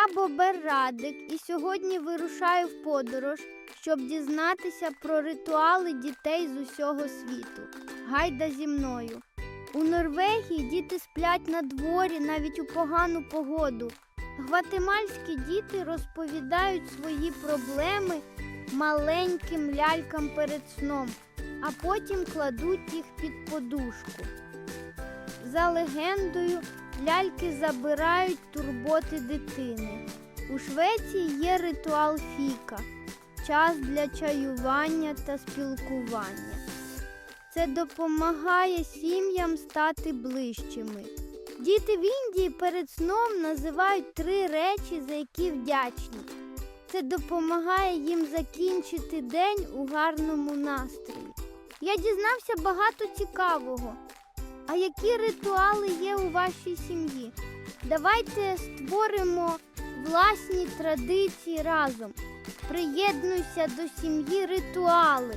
Я Бобер Радик і сьогодні вирушаю в подорож, щоб дізнатися про ритуали дітей з усього світу. Гайда зі мною. У Норвегії діти сплять на дворі навіть у погану погоду. Гватемальські діти розповідають свої проблеми маленьким лялькам перед сном, а потім кладуть їх під подушку. За легендою, ляльки забирають турботи дитини. У Швеції є ритуал фіка час для чаювання та спілкування. Це допомагає сім'ям стати ближчими. Діти в Індії перед сном називають три речі, за які вдячні. Це допомагає їм закінчити день у гарному настрої. Я дізнався багато цікавого. А які ритуали є у вашій сім'ї? Давайте створимо власні традиції разом. Приєднуйся до сім'ї ритуали.